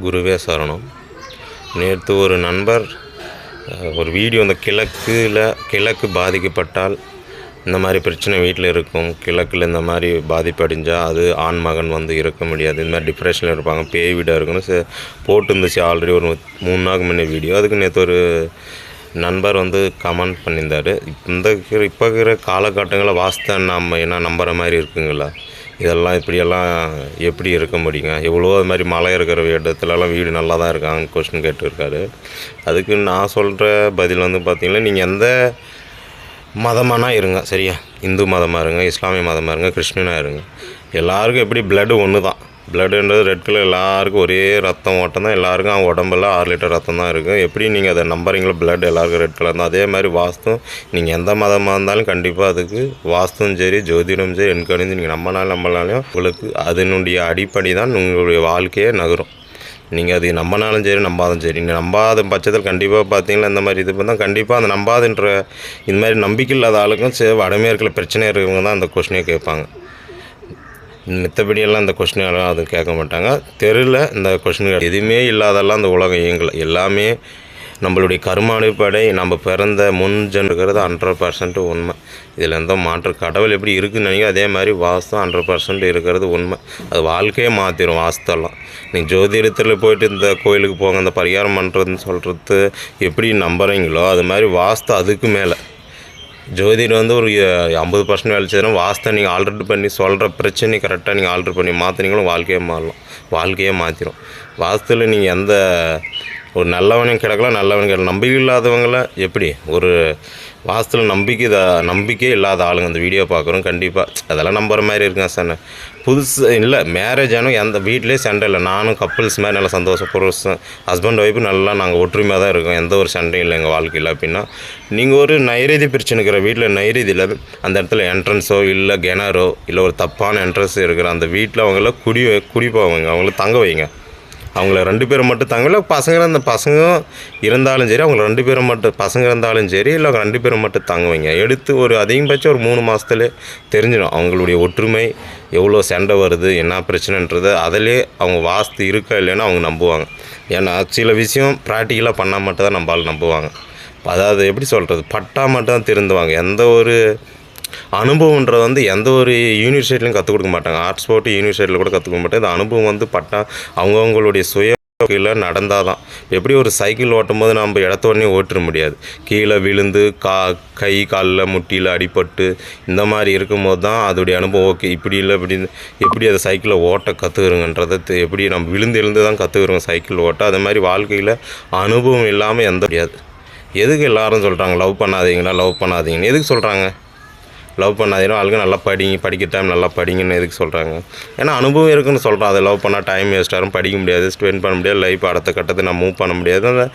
குருவே சரணம். நேற்று ஒரு நண்பர் ஒரு வீடியோ அந்த கிழக்கில் கிழக்கு பாதிக்கப்பட்டால் இந்த மாதிரி பிரச்சனை வீட்டில் இருக்கும். கிழக்கில் இந்த மாதிரி பாதிப்படைஞ்சால் அது ஆண் மகன் வந்து இருக்க முடியாது. இந்த மாதிரி டிப்ரெஷனில் இருப்பாங்க பேய் வீடாக இருக்குன்னு சே- போட்டிருந்துச்சு ஆல்ரெடி ஒரு மூணு நாளுக்கு முன்னே வீடியோ. அதுக்கு நேற்று ஒரு நண்பர் வந்து கமெண்ட் பண்ணியிருந்தார். இந்த இருக்கிற இப்போ இருக்கிற காலகட்டங்களில் வாஸ்தான் நம்ம என்ன நம்புகிற மாதிரி இருக்குங்களா இதெல்லாம் இப்படியெல்லாம் எப்படி இருக்க முடியுங்க? எவ்வளோ அது மாதிரி மலை இருக்கிற இடத்துலலாம் வீடு நல்லா தான் இருக்காங்க கொஸ்டின் கேட்டுருக்காரு. அதுக்கு நான் சொல்கிற பதில் வந்து பார்த்திங்கன்னா நீங்கள் எந்த மதமானா இருங்க சரியா? இந்து மதமாக இருங்க இஸ்லாமிய மதமாக இருங்க கிறிஸ்டினாக இருங்க. எல்லாருக்கும் எப்படி பிளட்டு ஒன்று தான் பிளட்டுன்றது ரெட் கலர் எல்லாருக்கும் ஒரே ரத்தம் ஓட்டம் தான் எல்லாருக்கும் அவங்க உடம்புல ஆறு லிட்டர் ரத்தம் தான் இருக்கும் எப்படி நீங்கள் அதை நம்புறீங்களோ பிளட் எல்லாருக்கும் ரெட் கலர் தான். அதே மாதிரி வாஸ்தும் நீங்கள் எந்த மதமாக இருந்தாலும் கண்டிப்பாக அதுக்கு வாஸ்தும் சரி ஜோதிடம் சரி என்கணிந்து நீங்கள் நம்பினாலும் நம்மளாலையும் உங்களுக்கு அதனுடைய அடிப்படை தான் உங்களுடைய வாழ்க்கையே நகரும். நீங்கள் அது நம்பினாலும் சரி நம்பாதும் சரி. நீங்கள் நம்பாத பட்சத்தில் கண்டிப்பாக பார்த்தீங்கன்னா இந்த மாதிரி இது பண்ணால் கண்டிப்பாக அந்த நம்பாதுன்ற இந்த மாதிரி நம்பிக்கை இல்லாத ஆளுக்கும் சரி வடமேற்கில் பிரச்சனை இருக்கிறவங்க தான் அந்த கொஷினே கேட்பாங்க. மித்தபடியெல்லாம் இந்த கொஷின் எல்லாம் அது கேட்க மாட்டாங்க. தெருவில் இந்த கொஷின் எதுவுமே இல்லாதெல்லாம் இந்த உலகம் இயங்கலை. எல்லாமே நம்மளுடைய கருமாடிப்படை நம்ம பிறந்த முன் இருக்கிறது ஹண்ட்ரட் பர்சன்ட் உண்மை. இதில் எந்த மாற்று கடவுள் எப்படி இருக்குன்னு நினைக்கிறோ அதே மாதிரி வாஸ்தம் ஹண்ட்ரட் பர்சன்ட் இருக்கிறது உண்மை. அது வாழ்க்கையே மாற்றிடும் வாஸ்தெல்லாம். நீங்கள் ஜோதிடத்தில் போயிட்டு இந்த கோயிலுக்கு போங்க இந்த பரிகாரம் பண்ணுறதுன்னு சொல்கிறது எப்படி நம்புறீங்களோ அது மாதிரி வாஸ்து அதுக்கு மேலே. ஜோதிடம் வந்து ஒரு ஐம்பது பர்சன்ட் வேலை செய்யணும் வாஸ்தை நீங்கள் ஆல்ரெடி பண்ணி சொல்கிற பிரச்சனை கரெக்டாக நீங்கள் ஆல்ட்ரு பண்ணி மாற்றினீங்களும் வாழ்க்கையே மாறலாம். வாழ்க்கையே மாற்றிடும் வாஸ்துவில் நீங்கள் எந்த ஒரு நல்லவனையும் கிடக்கலாம் நல்லவனும் கிடக்கலாம். நம்பிக்கை இல்லாதவங்கள எப்படி? ஒரு வாசத்தில் நம்பிக்கை இத நம்பிக்கையே இல்லாத ஆளுங்க அந்த வீடியோ பார்க்குறோம் கண்டிப்பாக அதெல்லாம் நம்புற மாதிரி இருக்குங்க சார் புதுசு இல்லை மேரேஜ் ஆனால் எந்த வீட்லேயே சண்டை இல்லை. நானும் கப்புள்ஸ் மாதிரி நல்லா சந்தோஷம் புருஷன் ஹஸ்பண்ட் ஒய்ஃபு நல்லா நாங்கள் ஒற்றுமையாக தான் இருக்கோம். எந்த ஒரு சண்டையும் இல்லை எங்கள் வாழ்க்கையில் அப்படின்னா. நீங்கள் ஒரு நைரீதி பிரச்சனைக்கிற வீட்டில் நைரீதியில் அந்த இடத்துல என்ட்ரன்ஸோ இல்லை கிணறோ இல்லை ஒரு தப்பான என்ட்ரன்ஸ் இருக்கிற அந்த வீட்டில் அவங்கள குடி குடிப்பாங்க அவங்கள தங்க வைங்க. அவங்கள ரெண்டு பேரும் மட்டும் தங்கல பசங்க அந்த பசங்க இருந்தாலும் சரி அவங்க ரெண்டு பேரும் மட்டும் பசங்க இருந்தாலும் சரி இல்லை ரெண்டு பேரும் மட்டும் தங்குவீங்க. எடுத்து ஒரு அதிகபட்சம் ஒரு மூணு மாதத்துலேயே தெரிஞ்சிடும் அவங்களுடைய ஒற்றுமை எவ்வளோ சண்டை வருது என்ன பிரச்சனைன்றது அதிலே அவங்க வாஸ்து இருக்கா இல்லைன்னு அவங்க நம்புவாங்க. ஏன்னா சில விஷயம் ப்ராக்டிக்கலாக பண்ணால் மட்டும் தான் நம்மளால் நம்புவாங்க. அதாவது எப்படி சொல்கிறது பட்டா மட்டும் தான் திருந்துவாங்க. எந்த ஒரு அனுபவன்றது வந்து எந்த ஒரு யூனிவர்சிட்டிலையும் கற்றுக் கொடுக்க மாட்டாங்க. ஆர்ட்ஸ் போட்டு யூனிவர்சிட்டியில் கூட கற்றுக்க மாட்டாங்க. இந்த அனுபவம் வந்து பட்டா அவங்கவுங்களுடைய சுய கீழே நடந்தால் தான் எப்படி ஒரு சைக்கிள் ஓட்டும் போது நம்ம இடத்த உடனே ஓட்டிட முடியாது. கீழே விழுந்து கா கை காலில் முட்டியில் அடிபட்டு இந்த மாதிரி இருக்கும்போது தான் அதோடைய அனுபவம். ஓகே இப்படி இல்லை இப்படி எப்படி அதை சைக்கிளை ஓட்ட கற்றுக்குறோங்கன்றதை எப்படி நம்ம விழுந்து எழுந்து தான் கற்றுக்குறோம் சைக்கிள் ஓட்ட. அது மாதிரி வாழ்க்கையில் அனுபவம் இல்லாமல் எந்த முடியாது. எதுக்கு எல்லாரும் சொல்கிறாங்க லவ் பண்ணாதீங்கன்னா லவ் பண்ணாதீங்கன்னு. எதுக்கு சொல்கிறாங்க லவ் பண்ணாதீங்க. ஆளுங்க நல்லா படிங்க படிக்கிற டைம் நல்லா படிங்கன்னு எதுக்கு சொல்கிறாங்க ஏன்னா அனுபவம் இருக்குன்னு சொல்கிறோம் அதை லவ் பண்ணால் டைம் வேஸ்ட் ஆகும். படிக்க முடியாது ஸ்பெண்ட் பண்ண முடியாது. லைஃப் அடுத்த கட்டத்தை நான் மூவ் பண்ண முடியாது.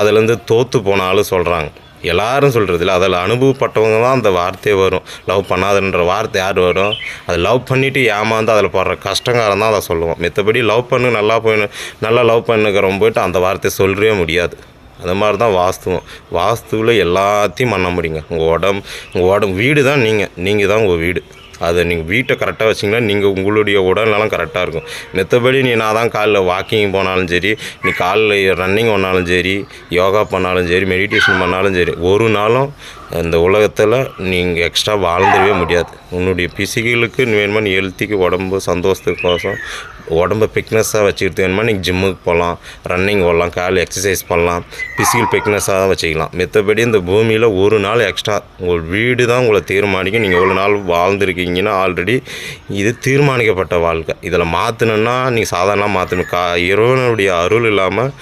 அதுலேருந்து தோற்று போனாலும் சொல்கிறாங்க எல்லாரும் சொல்கிறது இல்லை. அதில் அனுபவப்பட்டவங்க தான் அந்த வார்த்தையே வரும். லவ் பண்ணாதன்ற வார்த்தை யார் வரும்? அதை லவ் பண்ணிவிட்டு ஏமாந்து அதில் படுற கஷ்டங்காரம் தான் அதை சொல்லுவோம் மற்றபடி லவ் பண்ணு நல்லா போயின்னு நல்லா லவ் பண்ணுக்கிறவங்க போயிட்டு அந்த வார்த்தையை சொல்லவே முடியாது. அது மாதிரி தான் வாஸ்துவம் வாஸ்துவில் எல்லாத்தையும் பண்ண முடியுங்க. உங்கள் உடம்பு உங்கள் உடம்பு வீடு தான் நீங்கள் நீங்கள் தான் உங்கள் வீடு. அதை நீங்கள் வீட்டை கரெக்டாக வச்சிங்கன்னா நீங்கள் உங்களுடைய உடல்நலம் கரெக்டாக இருக்கும். மற்றபடி நீ நான் தான் காலைல வாக்கிங் போனாலும் சரி நீ காலைல ரன்னிங் பண்ணாலும் சரி யோகா பண்ணாலும் சரி மெடிடேஷன் பண்ணாலும் சரி ஒரு நாளும் இந்த உலகத்தில் நீங்கள் எக்ஸ்ட்ரா வாழ்ந்துடவே முடியாது. உன்னுடைய பிசிக்கலுக்கு வேணுமா நீ ஹெல்த்திக்கு உடம்பு சந்தோஷத்துக்கோசம் உடம்பு ஃபிட்னஸாக வச்சுக்கிறது வேணுமா நீங்கள் ஜிம்முக்கு போகலாம் ரன்னிங் ஓடலாம் கால் எக்ஸசைஸ் பண்ணலாம் ஃபிசிக்கல் ஃபிட்னஸாக தான் வச்சுக்கலாம். மற்றபடி இந்த பூமியில் ஒரு நாள் எக்ஸ்ட்ரா உங்கள் வீடு தான் உங்களை தீர்மானிக்கும். நீங்கள் எவ்வளோ நாள் வாழ்ந்துருக்கீங்கன்னா ஆல்ரெடி இது தீர்மானிக்கப்பட்ட வாழ்க்கை. இதில் மாற்றணுன்னா நீங்கள் சாதாரணமாக மாற்றணும் கா இறைவனுடைய அருள் இல்லாமல்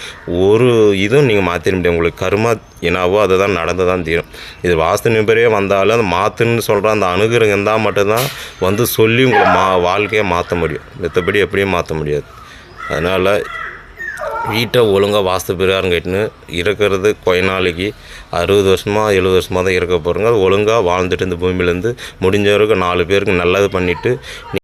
ஒரு இதுவும் நீங்கள் மாற்றிட முடியாது. உங்களுக்கு கருமா என்னாவோ அதை தான் நடந்து தான் தீரும். இது வாஸ்து நிபரே வந்தாலும் அது மாற்றுன்னு சொல்கிற அந்த அணுகுறங்க இருந்தால் மட்டும்தான் வந்து சொல்லி உங்களை மா வாழ்க்கையை மாற்ற முடியும். மற்றபடி எப்படியும் மாற்ற முடியாது. அதனால் வீட்டை ஒழுங்காக வாஸ்து பிரகாரம் கேட்டுன்னு இருக்கிறது கொய நாளைக்கு அறுபது வருஷமாக எழுபது வருஷமாக தான் இருக்க போகிறோங்க அது ஒழுங்காக வாழ்ந்துட்டு இந்த பூமியிலேருந்து முடிஞ்ச வரைக்கும் நாலு பேருக்கு நல்லது பண்ணிவிட்டு